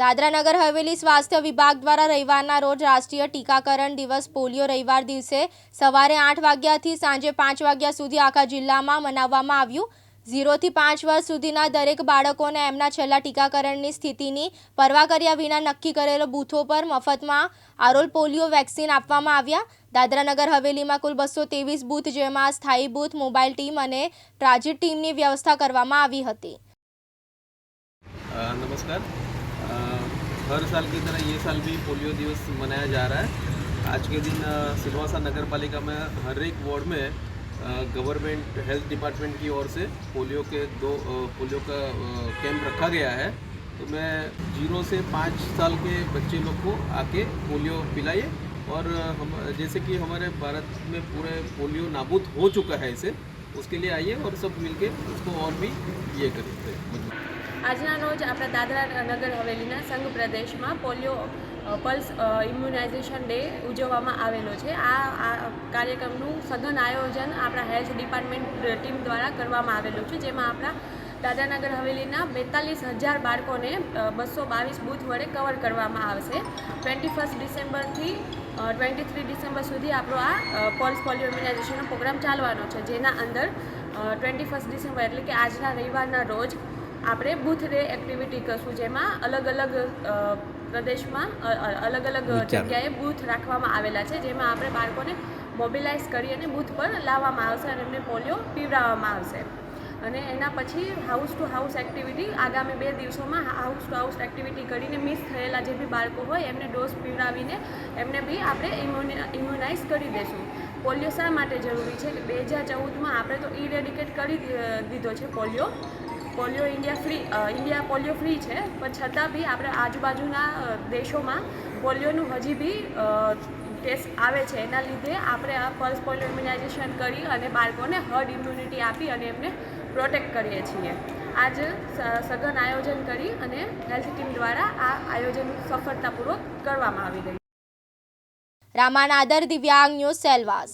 દાદરાનગર હવેલી સ્વાસ્થ્ય વિભાગ દ્વારા રવિવારના રોજ રાષ્ટ્રીય ટીકાકરણ દિવસ પોલિયો રવિવાર દિવસે સવારે આઠ વાગ્યાથી સાંજે પાંચ વાગ્યા સુધી આખા જિલ્લામાં મનાવવામાં આવ્યું. ઝીરોથી પાંચ વર્ષ સુધીના દરેક બાળકોને એમના છેલ્લા ટીકાકરણની સ્થિતિની પરવા કર્યા વિના નક્કી કરેલો બૂથો પર મફતમાં આરોલ પોલિયો વેક્સિન આપવામાં આવ્યા. દાદરાનગર હવેલીમાં કુલ બસો ત્રેવીસ બૂથ, જેમાં સ્થાયી બૂથ, મોબાઈલ ટીમ અને ટ્રાજિટ ટીમની વ્યવસ્થા કરવામાં આવી હતી. નમસ્કાર. हर साल की तरह ये साल भी पोलियो दिवस मनाया जा रहा है। आज के दिन सिलवासा नगर पालिका में हर एक वार्ड में गवर्नमेंट, हेल्थ डिपार्टमेंट की ओर से पोलियो के दो पोलियो का कैंप रखा गया है। तो मैं ज़ीरो से पाँच साल के बच्चे लोग को आके पोलियो पिलाइए और हम, जैसे कि हमारे भारत में पूरे पोलियो नाबूद हो चुका है इसे, उसके लिए आइए और सब मिलके उसको और भी ये करें। मज़बूत આજના રોજ આપણા દાદરા નગર હવેલીના સંઘ પ્રદેશમાં પોલિયો પલ્સ ઇમ્યુનાઇઝેશન ડે ઉજવવામાં આવેલો છે. આ કાર્યક્રમનું સઘન આયોજન આપણા હેલ્થ ડિપાર્ટમેન્ટ ટીમ દ્વારા કરવામાં આવેલું છે, જેમાં આપણા દાદરાનગર હવેલીના બેતાલીસ હજાર બાળકોને બસો બાવીસ બૂથ વડે કવર કરવામાં આવશે. ટ્વેન્ટી ફર્સ્ટ ડિસેમ્બરથી ટ્વેન્ટી થ્રી ડિસેમ્બર સુધી આપણો આ પલ્સ પોલિયો ઇમ્યુનાઇઝેશનનો પ્રોગ્રામ ચાલવાનો છે, જેના અંદર ટ્વેન્ટી ફર્સ્ટ ડિસેમ્બર એટલે કે આજના રવિવારના રોજ આપણે બૂથ ડે એક્ટિવિટી કરશું જેમાં અલગ અલગ પ્રદેશમાં અલગ અલગ જગ્યાએ બૂથ રાખવામાં આવેલા છે જેમાં આપણે બાળકોને મોબિલાઇઝ કરી અને બૂથ પર લાવવામાં આવશે અને એમને પોલિયો પીવડાવવામાં આવશે. અને એના પછી હાઉસ ટુ હાઉસ એક્ટિવિટી આગામી બે દિવસોમાં હાઉસ ટુ હાઉસ એક્ટિવિટી કરીને મિસ થયેલા જે બી બાળકો હોય એમને ડોઝ પીવડાવીને એમને બી આપણે ઇમ્યુનાઇઝ કરી દઈશું પોલિયો શા માટે જરૂરી છે? કે બે હજાર ચૌદમાં આપણે તો ઇરેડિકેટ કરી દીધો છે polio. Polio India free India polio free છે, પણ છતાં બી આપણે આજુબાજુના દેશોમાં પોલિયોનું હજી બી ટેસ્ટ આવે છે. એના લીધે આપણે આ પલ્સ પોલિયો ઇમ્યુનાઇઝેશન કરી અને બાળકોને હર્ડ ઇમ્યુનિટી આપી અને એમને પ્રોટેક્ટ કરીએ છીએ. આજ સઘન આયોજન કરી અને હેલ્થ ટીમ દ્વારા આ આયોજન સફળતાપૂર્વક કરવામાં આવી ગયું. રામાનાદર દિવ્યાંગ ન્યૂઝ સેલવાસ.